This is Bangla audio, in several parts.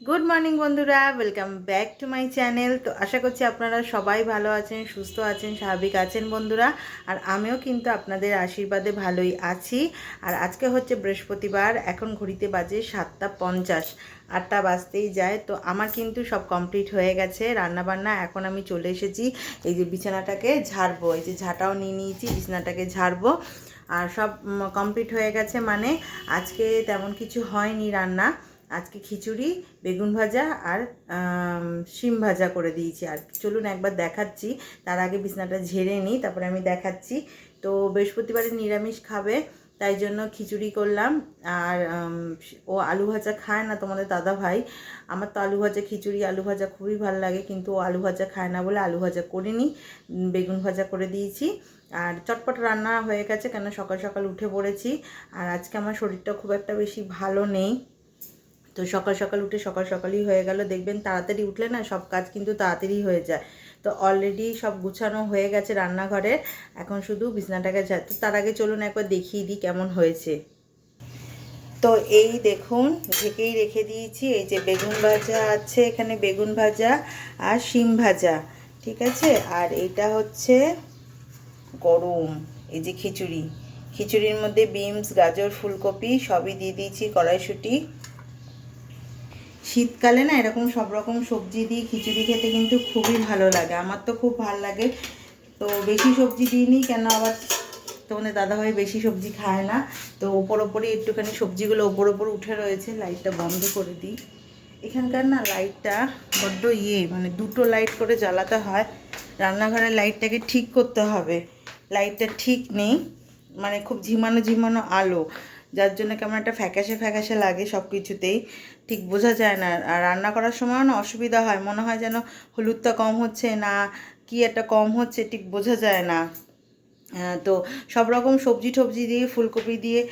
গুড মর্নিং বন্ধুরা। Welcome back to my channel তো আশা করছি আপনারা সবাই ভালো আছেন, সুস্থ আছেন, স্বাভাবিক আছেন, বন্ধুরা। আর আমিও কিন্তু আপনাদের আশীর্বাদে ভালোই আছি। আর আজকে হচ্ছে বৃহস্পতিবার, এখন ঘড়িতে বাজে সাতটা পঞ্চাশ। আটটা বাজতেই যায়, তো আমার কিন্তু সব কমপ্লিট হয়ে গেছে, রান্নাবান্না এখন আমি চলে এসেছি। এই যে বিছানাটাকে ঝাড়বো, এই যে ঝাঁটাও নিয়ে নিয়েছি, বিছানাটাকে ঝাড়বো। আর সব কমপ্লিট হয়ে গেছে মানে আজকে তেমন কিছু হয়নি রান্না। আজকে খিচুড়ি, বেগুন ভাজা আর শিম ভাজা করে দিয়েছি আর চলুন একবার দেখাচ্ছি। তার আগে বিছনাটা ঝেড়ে নিই, তারপরে আমি দেখাচ্ছি। তো বৃহস্পতিবারে নিরামিষ খাবে, তাই জন্য খিচুড়ি করলাম। আর ও আলু ভাজা খায় না তোমাদের দাদা ভাই। আমার তো আলু ভাজা খিচুড়ি, আলু ভাজা খুবই ভালো লাগে, কিন্তু ও আলু ভাজা খায় না বলে আলু ভাজা করিনি। বেগুন ভাজা করে দিয়েছি। আর চটপট রান্না হয়ে গেছে কেন সকাল সকাল উঠে পড়েছি। আর আজকে আমার শরীরটা খুব একটা বেশি ভালো নেই। তো সকাল সকাল উঠে সকাল সকালই হয়ে গেল। দেখবেন তাড়াতাড়ি উঠলে না সব কাজ কিন্তু তাড়াতাড়ি হয়ে যায়। তো অলরেডি সব গুছানো হয়ে গেছে রান্নাঘরে। এখন শুধু বিছনাটাকে যা তো তার আগে চলুন একবার দেখিয়ে দিই কেমন হয়েছে। তো এই দেখুন, ঢেকেই রেখে দিয়েছি। এই যে বেগুন ভাজা আছে, এখানে বেগুন ভাজা আর শিম ভাজা, ঠিক আছে? আর এটা হচ্ছে গরম, এই যে খিচুড়ি। খিচুড়ির মধ্যে বিনস, গাজর, ফুলকপি সবই দিয়ে দিয়েছি, কড়াইশুঁটি। শীতকালে না এরকম সব রকম সবজি দিয়ে খিচুড়ি খেতে কিন্তু খুবই ভালো লাগে। আমার তো খুব ভালো লাগে। তো বেশি সবজি দিইনি কেন আবার তোমাদের দাদাভাই বেশি সবজি খায় না। তো ওপর ওপরই একটুখানি সবজিগুলো ওপর ওপর উঠে রয়েছে, লাইটটা বন্ধ করে দিই। এখানকার না লাইটটা বড্ড ইয়ে মানে দুটো লাইট করে জ্বালাতে হয়। রান্নাঘরের লাইটটাকে ঠিক করতে হবে। লাইটটা ঠিক নেই মানে খুব ঝিমানো ঝিমানো আলো। যার জন্য কেমন একটা ফ্যাকাশে ফ্যাকাশে লাগে সব কিছুতেই ঠিক বোঝা যায় না। আর রান্না করার সময়ও না অসুবিধা হয়। মনে হয় যেন হলুদটা কম হচ্ছে না কি একটা কম হচ্ছে, ঠিক বোঝা যায় না। তো সব রকম সবজি টবজি দিয়ে, ফুলকপি দিয়ে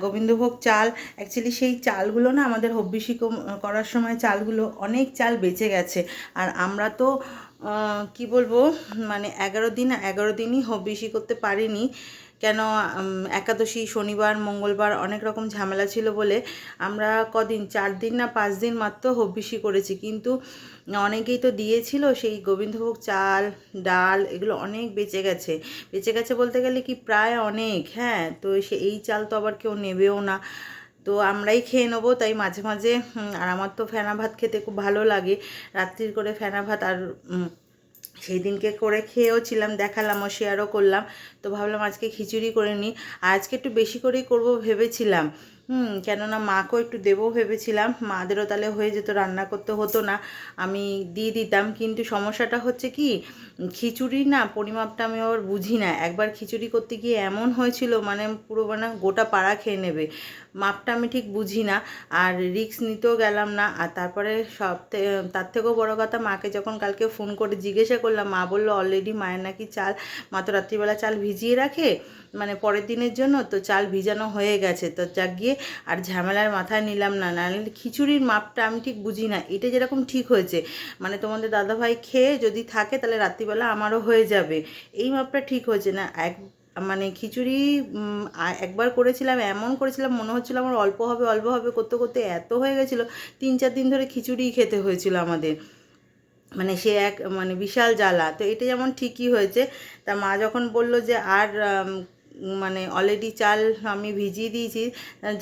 গোবিন্দভোগ চাল। অ্যাকচুয়ালি সেই চালগুলো না আমাদের হব্বিসি কম- করার সময় চালগুলো অনেক চাল বেঁচে গেছে। আর আমরা তো কি বলব মানে এগারো দিন, এগারো দিনই হব্বিসি করতে পারিনি। কেন একাদশী, শনিবার, মঙ্গলবার অনেক রকম ঝামেলা ছিল বলে আমরা কদিন, চার দিন না পাঁচ দিন মাত্র হব্বিসি করেছি। কিন্তু অনেকেই তো দিয়েছিল সেই গোবিন্দভোগ চাল, ডাল এগুলো অনেক বেঁচে গেছে। বেঁচে গেছে বলতে গেলে কি প্রায় অনেক হ্যাঁ তো সে, এই চাল তো আবার কেউ নেবেও না। তো আমরাই খেয়ে নেব, তাই মাঝে মাঝে আর আমার তো ফেনা ভাত খেতে খুব ভালো লাগে। রাত্রির করে ফেনা ভাত আর সেই দিনকে করে খেয়েও ছিলাম দেখালামও শেয়ারও করলাম। তো ভাবলাম আজকে খিচুড়ি করে নিই। আজকে একটু বেশি করেই করব ভেবেছিলাম। হুম, কেননা মাকেও একটু দেবো ভেবেছিলাম। মাদেরও তাহলে হয়ে যেত, রান্না করতে হতো না। আমি দিয়ে দিতাম, কিন্তু সমস্যাটা হচ্ছে কি, খিচুড়ি না পরিমাপটা আমি আবার বুঝি না। একবার খিচুড়ি করতে গিয়ে এমন হয়েছিল মানে পুরো মানে গোটা পাড়া খেয়ে নেবে। মাপটা আমি ঠিক বুঝি না, আর রিক্স নিতেও গেলাম না। আর তারপরে সব তার থেকেও বড় কথা, মাকে যখন কালকে ফোন করে জিজ্ঞাসা করলাম, মা বলল অলরেডি মায়ের নাকি চাল মা তো রাত্রিবেলা চাল ভিজিয়ে রাখে? মানে পরের দিনের জন্য তো চাল ভিজানো হয়ে গেছে। তো যাক গিয়ে আর ঝামেলার মাথায় নিলাম না। নাহলে খিচুড়ির মাপটা আমি ঠিক বুঝি না। এটা যেরকম ঠিক হয়েছে। মানে তোমাদের দাদাভাই খেয়ে যদি থাকে তাহলে রাত্রিবেলা আমারও হয়ে যাবে। এই মাপটা ঠিক হয়েছে না। এক মানে খিচুড়ি একবার করেছিলাম, এমন করেছিলাম, মনে হচ্ছিল আমার অল্প হবে অল্প হবে করতে করতে এত হয়ে গেছিল। তিন চার দিন ধরে খিচুড়িই খেতে হয়েছিল আমাদের। মানে সে এক মানে বিশাল জ্বালা। তো এটা যেমন ঠিকই হয়েছে। তা মা যখন বলল যে আর মানে অলরেডি চাল আমি ভিজিয়ে দিয়েছি।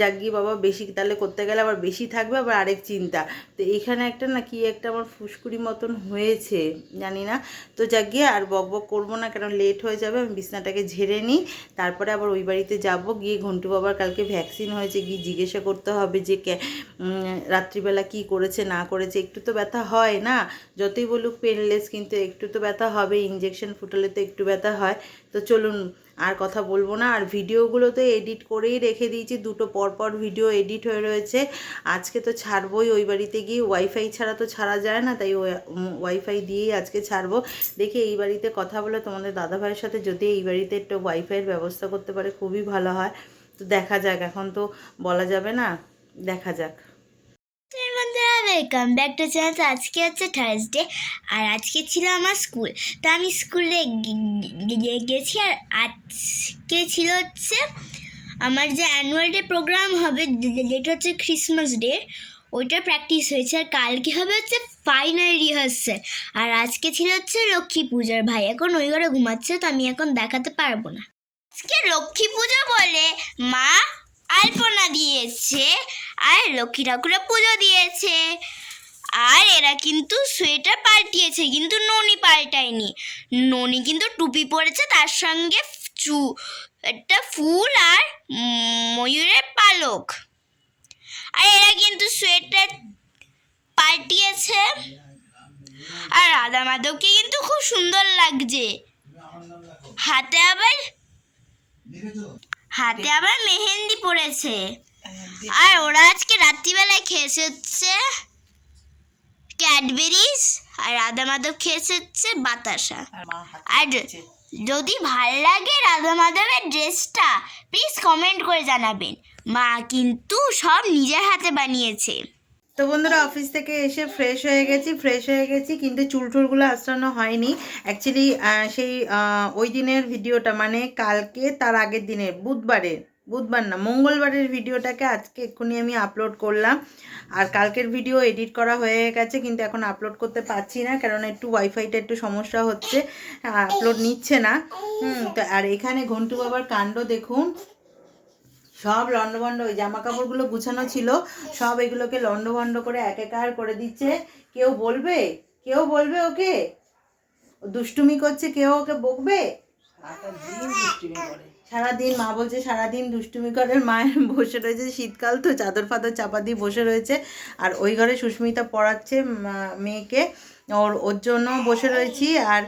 জাগি বাবা, বেশি তাহলে করতে গেলে আবার বেশি থাকবে, আবার আরেক চিন্তা। তো এখানে একটা না কি একটা আমার ফুসকুড়ি মতন হয়েছে, জানি না। তো জাগিয়ে আর বক বক করব না, কেন লেট হয়ে যাবে, আমি বিছনাটাকে ঝেড়ে নিই। তারপরে আবার ওই বাড়িতে যাব, গিয়ে ঘন্টু বাবার কালকে ভ্যাকসিন হয়েছে, গিয়ে জিজ্ঞাসা করতে হবে যে রাত্রিবেলা কি করেছে, না করেছে। একটু তো ব্যথা হয় না, যতই বলুক পেনলেস কিন্তু একটু তো ব্যথা হবে ইঞ্জেকশন ফুটালে তো একটু ব্যথা হয়। তো চলুন আর কথা বলব না। আর ভিডিওগুলো তো এডিট করেই রেখে দিয়েছি। দুটো পরপর ভিডিও এডিট হয়ে রয়েছে। আজকে তো ছাড়বোই। ওই বাড়িতে গিয়ে ওয়াইফাই ছাড়া তো ছাড়া যায় না। তাই ওয়াইফাই দিয়েই আজকে ছাড়বো। দেখি এই বাড়িতে কথা বলে তোমাদের দাদাভাইয়ের সাথে যদি এই বাড়িতে একটু ওয়াইফাইয়ের ব্যবস্থা করতে পারে, খুবই ভালো হয়। তো দেখা যাক। এখন তো বলা যাবে না। দেখা যাক। ওয়েলকাম ব্যাক টু চ্যানেল আজকে হচ্ছে থার্সডে আর আজকে ছিল আমার স্কুল তো আমি স্কুলে গেছি আর আজকে ছিল হচ্ছে আমার যে অ্যানুয়াল ডে প্রোগ্রাম হবে যেটা হচ্ছে ক্রিসমাস ডে ওইটা প্র্যাকটিস হয়েছে। আর কালকে হবে হচ্ছে ফাইনাল রিহার্সেল আর আজকে ছিল হচ্ছে লক্ষ্মী পূজার। ভাই এখন ওই ঘরে ঘুমাচ্ছে, তো আমি এখন দেখাতে পারব না। আজকে লক্ষ্মী পুজো বলে মা আলপনা দিয়েছে, আর লক্ষ্মী ঠাকুরের পুজো দিয়েছে। আর এরা কিন্তু সোয়েটার পাল্টিয়েছে, কিন্তু ননি পাল্টায়নি। ননি কিন্তু টুপি পরেছে, তার সঙ্গে চু একটা ফুল আর ময়ূরের পালক। আর এরা কিন্তু সোয়েটার পাল্টিয়েছে। আর রাধা মাধবকে কিন্তু খুব সুন্দর লাগছে। হাতে আবার হাতে আবার মেহেন্দি পড়েছে। আর ওরা আজকে রাত্রিবেলায় খেয়েছে হচ্ছে ক্যাডবেরিজ আর রাধা মাধব খেয়েছে হচ্ছে বাতাসা। আর। যদি ভালো লাগে রাধা মাধবের ড্রেসটা প্লিজ কমেন্ট করে জানাবেন। মা কিন্তু সব নিজের হাতে বানিয়েছে। তো বন্ধুরা অফিস থেকে এসে ফ্রেশ হয়ে গেছি ফ্রেশ হয়ে গেছি, কিন্তু চুল টুলগুলো আঁচড়ানো হয়নি। অ্যাকচুয়ালি সেই ওই দিনের ভিডিওটা মানে কালকে, তার আগের দিনের বুধবারের বুধবার না, মঙ্গলবারের ভিডিওটাকে আজকে এক্ষুনি আমি আপলোড করলাম। আর কালকের ভিডিও এডিট করা হয়ে গেছে, কিন্তু এখন আপলোড করতে পারছি না কারণ একটু ওয়াইফাইটা একটু সমস্যা হচ্ছে আপলোড নিচ্ছে না। হুম, তো, আর এখানে ঘন্টু বাবার কাণ্ড দেখুন। সব লন্ডভন্ড ওই জামা কাপড়গুলো গুছানো ছিল, সব এগুলোকে লন্ডভন্ড করে এক একার করে দিচ্ছে। কেউ বলবে? কেউ বলবে ওকে? দুষ্টুমি করছে, কেউ ওকে বকবে? সারাদিন মা বলছে, সারাদিন দুষ্টুমি করে মায়ের বসে রয়েছে, শীতকাল তো চাদর ফাদর চাপা দিয়ে বসে রয়েছে। আর ওই ঘরে সুস্মিতা পড়াচ্ছে মেয়েকে। ওর ওর জন্য বসে রয়েছি আর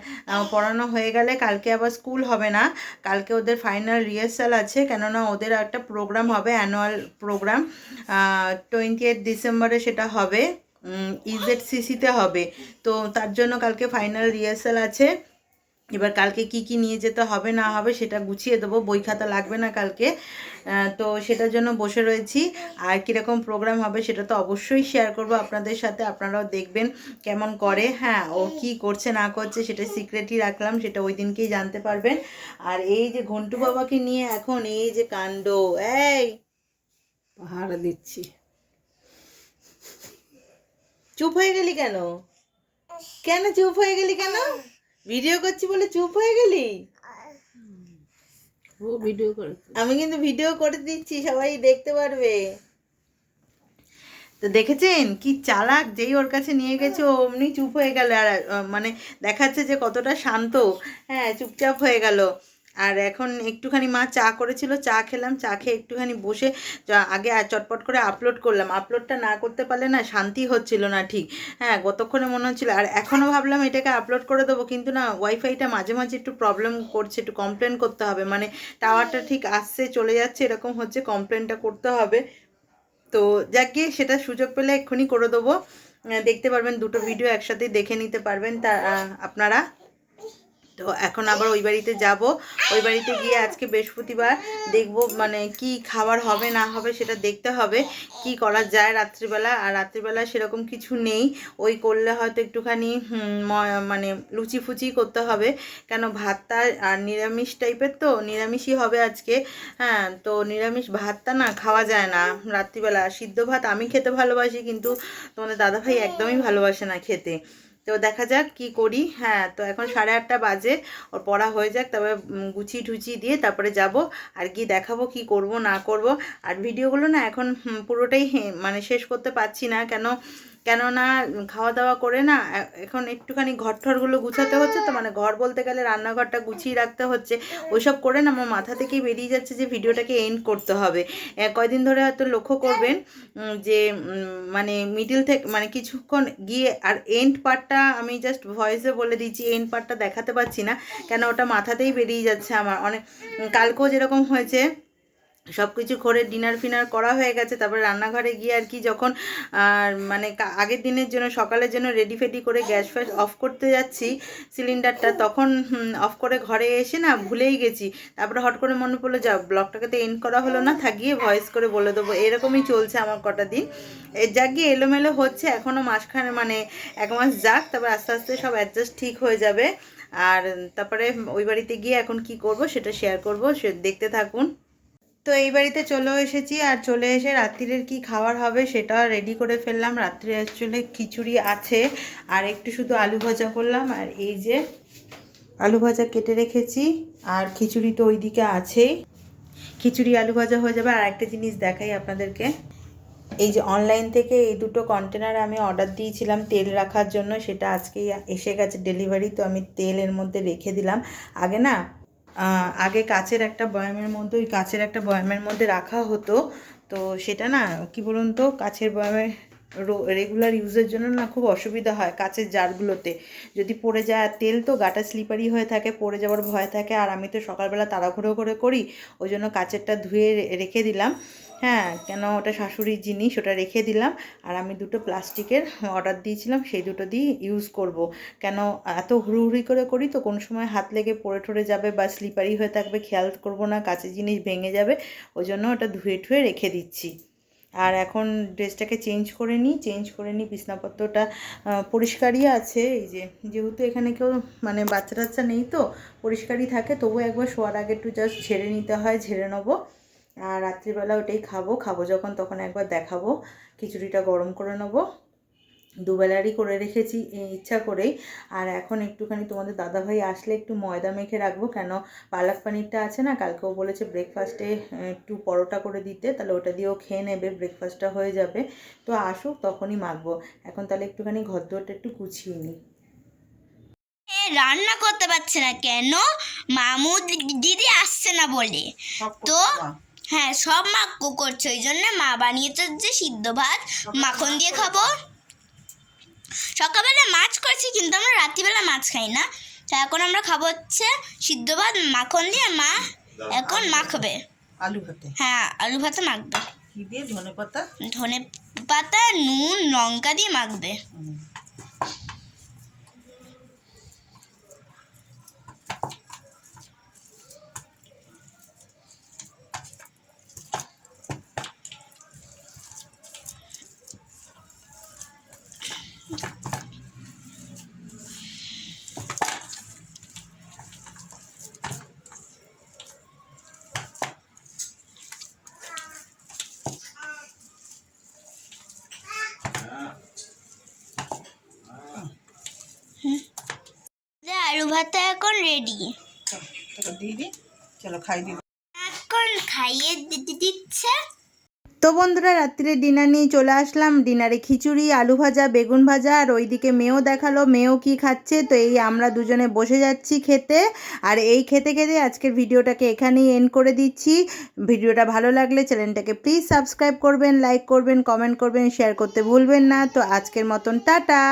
পড়ানো হয়ে গেলে কালকে আবার স্কুল হবে না। কালকে ওদের ফাইনাল রিহার্সাল আছে, কেননা ওদের একটা প্রোগ্রাম হবে অ্যানুয়াল প্রোগ্রাম টোয়েন্টি এইট ডিসেম্বরে সেটা হবে ইজেড সিসিতে হবে। তো তার জন্য কালকে ফাইনাল রিহার্সাল আছে। এবার কালকে কি কি নিয়ে যেতে হবে, না হবে সেটা গুছিয়ে দেবো, বই খাতা লাগবে না কালকে। তো সেটার জন্য বসে রয়েছি। আর কীরকম প্রোগ্রাম হবে সেটা তো অবশ্যই শেয়ার করব আপনাদের সাথে, আপনারাও দেখবেন কেমন করে। হ্যাঁ ও কি করছে, না করছে সেটা সিক্রেটই রাখলাম, সেটা ওই দিনকেই জানতে পারবেন। আর এই যে ঘন্টু বাবাকে নিয়ে এখন এই যে কাণ্ড, এই পাহাড় দিচ্ছি। চুপ হয়ে গেলি কেন? কেন চুপ হয়ে গেলি কেন? ভিডিও করছি বলে চুপ হয়ে গেলি? ও ভিডিও করে আমি কিন্তু ভিডিও করে দিচ্ছি সবাই দেখতে পারবে। তো দেখেছেন? কি চালাক যেই ওর কাছে নিয়ে গেছে ও অমনি চুপ হয়ে গেল। আর মানে দেখাচ্ছে যে কতটা শান্ত। হ্যাঁ চুপচাপ হয়ে গেল। আর এখন একটুখানি মা চা করেছিল, চা খেলাম, চা খেয়ে একটুখানি বসে আগে চটপট করে আপলোড করলাম। আপলোডটা না করতে পারলে না শান্তি হচ্ছিল না ঠিক। হ্যাঁ গতক্ষণে মনে হচ্ছিল, আর এখনও ভাবলাম এটাকে আপলোড করে দেবো, কিন্তু না ওয়াইফাইটা মাঝে মাঝে একটু প্রবলেম করছে, একটু কমপ্লেন করতে হবে। মানে টাওয়ারটা ঠিক আসছে, চলে যাচ্ছে, এরকম হচ্ছে কমপ্লেনটা করতে হবে। তো যাক গিয়ে সেটা সুযোগ পেলে এক্ষুনি করে দেবো। দেখতে পারবেন, দুটো ভিডিও একসাথে দেখে নিতে পারবেন। তা আপনারা তো এখন আবার ওই বাড়িতে যাব। ওই বাড়িতে গিয়ে আজকে বৃহস্পতিবার দেখব মানে কি খাবার হবে, না হবে সেটা দেখতে হবে, কি করা যায় রাত্রিবেলা। আর রাত্রিবেলা সেরকম কিছু নেই। ওই করলে হয়তো একটুখানি মানে লুচি ফুচি করতে হবে। কেন ভাতটা আর নিরামিষ টাইপের তো, নিরামিষই হবে আজকে। হ্যাঁ তো নিরামিষ ভাতটা না খাওয়া যায় না রাত্রিবেলা। সিদ্ধ ভাত আমি খেতে ভালোবাসি, কিন্তু তোমাদের দাদাভাই একদমই ভালোবাসে না খেতে। তো দেখা যাক কি করি। হ্যাঁ তো এখন সাড়ে আটটা বাজে, ওর পড়া হয়ে যাক, তারপরে গুছি গুছিয়ে টুচি দিয়ে তারপরে যাব আর কি দেখাবো কি করব না করব। আর ভিডিওগুলো না এখন পুরোটাই মানে শেষ করতে পারছি না। কেন কেননা খাওয়া দাওয়া করে না এখন একটুখানি ঘর ঠরগুলো গুছাতে হচ্ছে, তো মানে ঘর বলতে গেলে রান্নাঘরটা গুছিয়ে রাখতে হচ্ছে। ওইসব করে না, আমার মাথা থেকেই বেরিয়ে যাচ্ছে যে ভিডিওটাকে এন্ড করতে হবে। কয়দিন ধরে হয়তো লক্ষ্য করবেন যে মানে মিডিল থেকে মানে কিছুক্ষণ গিয়ে, আর এন্ড পার্টটা আমি জাস্ট ভয়েসে বলে দিচ্ছি এন্ড পার্টটা দেখাতে পারছি না, কেন ওটা মাথাতেই বেরিয়ে যাচ্ছে আমার। অনেক কালকেও যেরকম হয়েছে সব কিছু করে ডিনার ফিনার করা হয়ে গেছে, তারপরে রান্নাঘরে গিয়ে আর কি যখন মানে আগের দিনের জন্য, সকালের জন্য রেডি ফেডি করে গ্যাস ফ্যাস অফ করতে যাচ্ছি সিলিন্ডারটা তখন অফ করে ঘরে এসে না ভুলেই গেছি। তারপরে হট করে মনে পড়ল যা ব্লগটাকে তো এন্ড করা হলো না, থাকিয়ে ভয়েস করে বলে দেবো, এরকমই চলছে আমার কটা দিন। যাক গিয়ে এলোমেলো হচ্ছে এখনও মাসখানে মানে এক মাস যাক, তারপর আস্তে আস্তে সব অ্যাডজাস্ট ঠিক হয়ে যাবে। আর তারপরে ওই বাড়িতে গিয়ে এখন কি করব, সেটা শেয়ার করব, সে দেখতে থাকুন। তো এই বাড়িতে চলেও এসেছি আর চলে এসে রাত্রিরের কি খাবার হবে সেটা রেডি করে ফেললাম। রাত্রে অ্যাকচুয়ালি খিচুড়ি আছে আর একটু শুধু আলু ভাজা করলাম আর এই যে আলু ভাজা কেটে রেখেছি আর খিচুড়ি তো ওইদিকে আছেই খিচুড়ি আলু ভাজা হয়ে যাবে। আর একটা জিনিস দেখাই আপনাদেরকে। এই যে অনলাইন থেকে এই দুটো কন্টেনার আমি অর্ডার দিয়েছিলাম তেল রাখার জন্য, সেটা আজকেই এসে গেছে ডেলিভারি তো আমি তেল এর মধ্যে রেখে দিলাম। আগে না আগে কাচের একটা বয়ামের মধ্যে, ওই কাচের একটা বয়ামের মধ্যে রাখা হতো। তো সেটা না, কি বলুন তো কাছের বয়ামে রেগুলার ইউজের জন্য না খুব অসুবিধা হয় কাচের জারগুলোতে। যদি পড়ে যায় তেল তো গাটা স্লিপারি হয়ে থাকে, পড়ে যাওয়ার ভয় থাকে, আর আমি তো সকালবেলা তাড়াহুড়ো করে করি ওই জন্য কাচেরটা ধুয়ে রেখে দিলাম। হ্যাঁ কেন ওটা শাশুড়ির জিনিস, ওটা রেখে দিলাম। আর আমি দুটো প্লাস্টিকের অর্ডার দিয়েছিলাম, সেই দুটো দিয়ে ইউজ করব। কেন এত হুড়ুহুড়ি করে করি তো, কোনো সময় হাত লেগে পড়ে ঠরে যাবে বা স্লিপারি হয়ে থাকবে, খেয়াল করব না কাছের জিনিস ভেঙে যাবে ওই জন্য ওটা ধুয়ে ঠুয়ে রেখে দিচ্ছি। আর এখন ড্রেসটাকে চেঞ্জ করে নিই, চেঞ্জ করে নিই, বিছনাপত্রটা পরিষ্কারই আছে। এই যে, যেহেতু এখানে কেউ মানে বাচ্চা টাচ্চা নেই তো, পরিষ্কারই থাকে তবু একবার শোয়ার আগে একটু জাস্ট ঝেড়ে নিতে হয়, ঝেড়ে নেব। আর রাত্রিবেলা ওটাই খাব খাব যখন, তখন একবার দেখাবো, খিচুড়িটা গরম করে নেব। দুবেলারই করে রেখেছি ইচ্ছা করেই। আর এখন একটুখানি তোমাদের দাদাভাই আসলে একটু ময়দা মেখে রাখব কেন পালক পানিরটা আছে না কালকেও বলেছে ব্রেকফাস্টে একটু পরোটা করে দিতে তাহলে ওটা দিয়েও খেয়ে নেবে ব্রেকফাস্টটা হয়ে যাবে। তো আসুক তখনই মাখবো। এখন তাহলে একটুখানি ঘরদোরটা একটু গুছিয়ে নিই। রান্না করতে পারছে না কেন? মামু দিদি আসছে না বলে। তো হ্যাঁ সব মা করছে ওই জন্য মা বানিয়েছে যে সিদ্ধ ভাত। মাখন দিয়ে খাব। সকালবেলা মাছ করছি কিন্তু আমরা রাত্রিবেলা মাছ খাই না। তো এখন আমরা খাব হচ্ছে সিদ্ধ ভাত মাখন দিয়ে মা এখন মাখবে। আলু ভাতে? হ্যাঁ আলু ভাতে মাখবে। কি দিয়ে? ধনে পাতা? ধনে পাতা নুন লঙ্কা দিয়ে মাখবে যে আলু ভাতা এখন রেডি দিয়ে দিই। চলো খাই দিই। এখন খাইয়ে দিচ্ছে। তো বন্ধুরা রাত্রে ডিনার নিয়ে চলে আসলাম। ডিনারে খিচুড়ি আলু ভাজা বেগুন ভাজা আর ওইদিকে মেয়েও দেখাল। মেয়েও কি খাচ্ছে? তো এই আমরা দুজনে বসে যাচ্ছি খেতে। আর এই খেতে খেতে আজকের ভিডিওটাকে এখানেই এন্ড করে দিচ্ছি। ভিডিওটা ভালো লাগলে চ্যানেলটাকে প্লিজ সাবস্ক্রাইব করবেন লাইক করবেন কমেন্ট করবেন শেয়ার করতে ভুলবেন না। তো আজকের মতন টাটা!